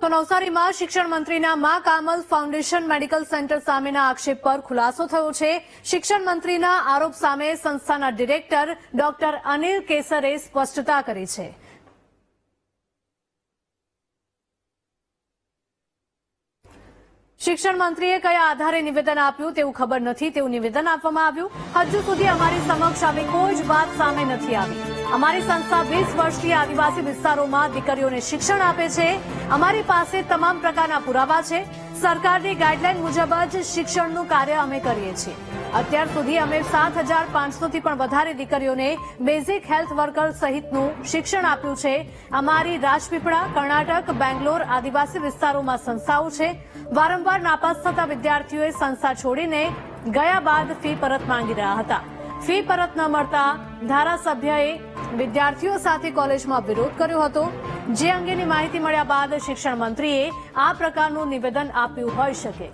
તો નવસારીમાં શિક્ષણ મંત્રીના મા કામલ ફાઉન્ડેશન મેડિકલ સેન્ટર સામેના આક્ષેપ પર ખુલાસો થયો છે. શિક્ષણ મંત્રીના આરોપ સામે સંસ્થાના ડિરેક્ટર ડોક્ટર અનિલ કેસરે સ્પષ્ટતા કરી છે. શિક્ષણ મંત્રીએ કયા આધારે નિવેદન આપ્યું તેવું ખબર નથી, તેવું નિવેદન આપવામાં આવ્યું. હજુ સુધી અમારી સમક્ષ આવી કોઈ જ વાત સામે નથી આવી. અમારી સંસ્થા વીસ વર્ષથી આદિવાસી વિસ્તારોમાં દીકરીઓને શિક્ષણ આપે છે. અમારી પાસે તમામ પ્રકારના પુરાવા છે. સરકારની ગાઈડલાઈન મુજબ જ શિક્ષણનું કાર્ય અમે કરીએ છીએ. અત્યાર સુધી અમે સાત હજાર પાંચસોથી પણ વધારે દીકરીઓને બેઝિક હેલ્થ વર્કર સહિતનું શિક્ષણ આપ્યું છે. અમારી રાજપીપળા, કર્ણાટક, બેંગ્લોર આદિવાસી વિસ્તારોમાં સંસ્થાઓ છે. વારંવાર નાપાસ થતા વિદ્યાર્થીઓએ સંસ્થા છોડીને ગયા બાદ ફી પરત માંગી રહ્યા હતા. ફી પરત ન મળતા ધારાસભ્યએ વિદ્યાર્થીઓ સાથે કોલેજમાં વિરોધ કર્યો હતો. જે અંગેની માહિતી મળ્યા બાદ શિક્ષણ મંત્રીએ આ પ્રકારનું નિવેદન આપ્યું હોઈ શકે.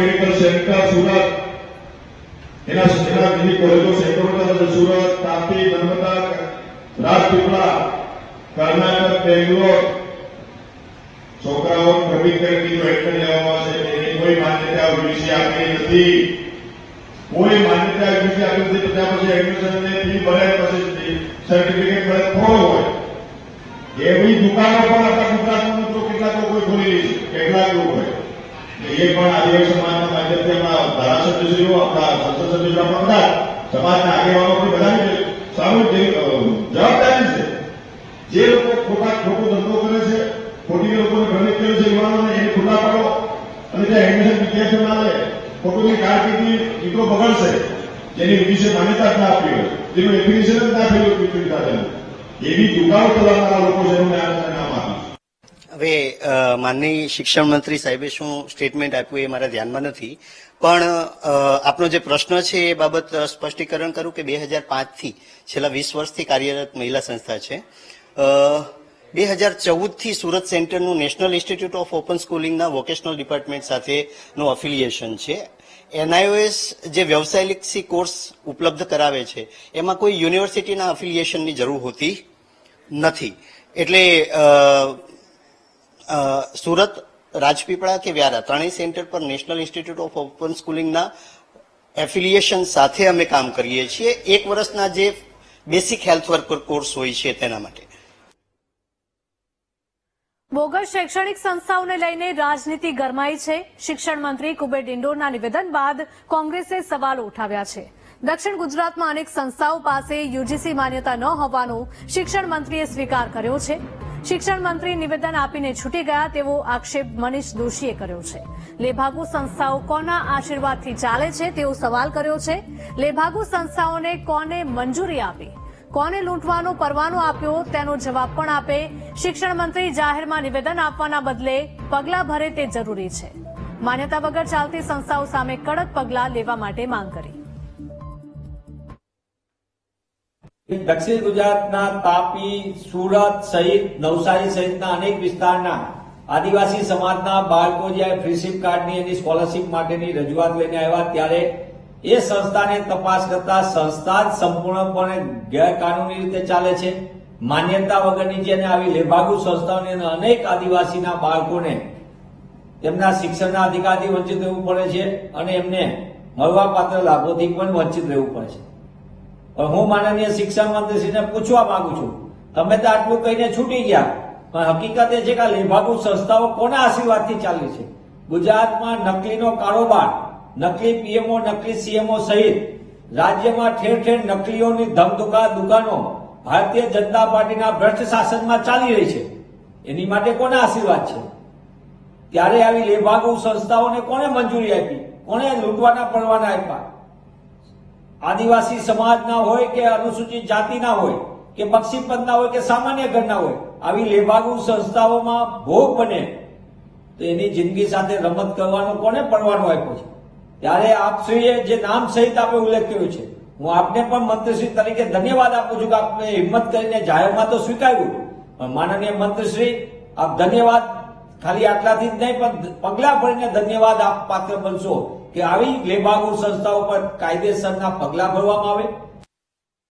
મેડિકલ સેન્ટર સુરત એના એના બીજી કોલેજો સેન્ટરો સુરત, તાપી, નર્મદા, રાજપીપળા, કર્ણાટક, બેંગ્લોર. છોકરાઓ પ્રવીણ કરીને જો એડમિટ લેવામાં આવશે. એની કોઈ માન્યતા વિશે આપી નથી. કોઈ માન્યતા વિશે આપી નથી. બધા પછી એડમિશન ને ફી ભરે પછી સર્ટિફિકેટ ભરે થોડો હોય. એવી દુકાનો પણ આપણા ગુજરાતમાં મિત્રો કેટલાક લોકો ખોલી કેટલાક લોકો હોય. એ પણ સમાજના માધ્યમથી આપણા ધારાસભ્યશ્રીઓ આપણા સંસદ સભ્યો આપણા બધા સમાજના આગેવાનો સારું જે, જવાબદારી છે. જે લોકો ખોટા ખોટો ધંધો કરે છે ખોટી લોકોને ભ્રમિત કરે છે યુવાનોને એને ખુલ્લા પાડો અને જે એડમિશન વિદ્યાર્થીઓ ના લે ખોટોની કારકિર્દી મિત્રો બગડશે જેની વિશે માન્યતા ના આપી હોય. જેનું એપ્લિકેશન જ ના થયું એવી દુકાળ ચલાવનારા લોકો છે એનું નામ આપીશ હવે માનની શિક્ષણ મંત્રી સાહેબે શું સ્ટેટમેન્ટ આપ્યું એ મારા ધ્યાનમાં નથી. પણ આપનો જે પ્રશ્ન છે એ બાબત સ્પષ્ટીકરણ કરું કે બે હજાર પાંચથી છેલ્લા વીસ વર્ષથી કાર્યરત મહિલા સંસ્થા છે. બે હજાર ચૌદથી સુરત સેન્ટરનું નેશનલ ઇન્સ્ટિટ્યૂટ ઓફ ઓપન સ્કૂલિંગના વોકેશનલ ડિપાર્ટમેન્ટ સાથેનું અફિલિયેશન છે. એનઆઈઓએસ જે વ્યવસાયલક્ષી કોર્સ ઉપલબ્ધ કરાવે છે, એમાં કોઈ યુનિવર્સિટીના અફિલિયેશનની જરૂર હોતી નથી. એટલે સુરત રાજપીપળા કે વ્યારા, ત્રણેય સેન્ટર પર નેશનલ ઇન્સ્ટિટ્યૂટ ઓફ ઓપન સ્કૂલિંગના એફિલિયેશન સાથે અમે કામ કરીએ છીએ. એક વર્ષના જે બેસિક હેલ્થ વર્કર કોર્સ હોય છે તેના માટે. બોગસ શૈક્ષણિક સંસ્થાઓને લઈને રાજનીતિ ગરમાઈ છે. શિક્ષણ મંત્રી કુબેર ડિંડોરના નિવેદન બાદ કોંગ્રેસે સવાલો ઉઠાવ્યા છે. દક્ષિણ ગુજરાતમાં અનેક સંસ્થાઓ પાસે યુજીસી માન્યતા ન હોવાનો શિક્ષણ મંત્રીએ સ્વીકાર કર્યો છે. શિક્ષણ મંત્રી નિવેદન આપીને છૂટી ગયા તેવો આક્ષેપ મનીષ દોશીએ કર્યો છે. લેભાગુ સંસ્થાઓ કોના આશીર્વાદથી ચાલે છે તેવો સવાલ કર્યો છે. લેભાગુ સંસ્થાઓને કોને મંજૂરી આપી? કોને લૂંટવાનો, પરવાનો આપ્યો? તેનો જવાબ પણ આપે શિક્ષણ મંત્રી જાહેરમાં નિવેદન આપવાના બદલે પગલાં ભરે તે જરૂરી છે. માન્યતા વગર ચાલતી સંસ્થાઓ સામે કડક પગલાં લેવા માટે માંગ કરી. દક્ષિણ ગુજરાતના તાપી, સુરત સહિત નવસારી સહિતના અનેક વિસ્તારના આદિવાસી સમાજના બાળકો જ્યારે ફ્રીશીપ કાર્ડની એની સ્કોલરશીપ માટેની રજૂઆત લઈને આવ્યા ત્યારે એ સંસ્થાને તપાસ કરતા સંસ્થા જ સંપૂર્ણપણે ગેરકાનૂની રીતે ચાલે છે. માન્યતા વગરની જેને આવી લેભાગુ સંસ્થાઓની અનેક આદિવાસીના બાળકોને તેમના શિક્ષણના અધિકારથી વંચિત રહેવું પડે છે અને એમને મળવાપાત્ર લાભોથી પણ વંચિત રહેવું પડે છે. હું માનનીય શિક્ષણ મંત્રીશ્રીને પૂછવા માંગુ છું. તમે તો આટલું કહીને છૂટી ગયા, પણ હકીકત એ છે કે લેભાગુ સંસ્થાઓ કોના આશીર્વાદથી ચાલી છે? ગુજરાતમાં નકલીનો કારોબાર, નકલી પીએમઓ, નકલી સીએમઓ સહિત રાજ્યમાં ઠેર ઠેર નકલીઓની ધમધુકા દુકાનો ભારતીય જનતા પાર્ટીના ભ્રષ્ટ શાસનમાં ચાલી રહી છે. એની માટે કોના આશીર્વાદ છે? ત્યારે આવી લેભાગુ સંસ્થાઓને કોને મંજૂરી આપી? કોને લૂંટવાના, પડવાના આપ્યા? આદિવાસી સમાજના હોય કે અનુસૂચિત જાતિના હોય, કે બક્ષી પંથના હોય, કે સામાન્ય ઘરના હોય, આવી લેભાગુ સંસ્થાઓમાં ભોગ બને, તો એની જિંદગી સાથે રમત કરવાનો કોને પડવાનો આપ્યો છે? ત્યારે આપશ્રીએ જે નામ સહિત આપણે ઉલ્લેખ કર્યો છે, હું આપને પણ મંત્રીશ્રી તરીકે ધન્યવાદ આપું છું કે આપને હિંમત કરીને જાહેરમાં તો સ્વીકાર્યું, પણ માનનીય મંત્રીશ્રી, આપ ધન્યવાદ, ખાલી આટલાથી જ નહીં, પણ પગલા ભરીને ધન્યવાદ આપ પાત્ર બનશો. કે આવી લેબાગુ સંસ્થાઓ પર કાયદેસરના પગલા ભરવામાં આવે?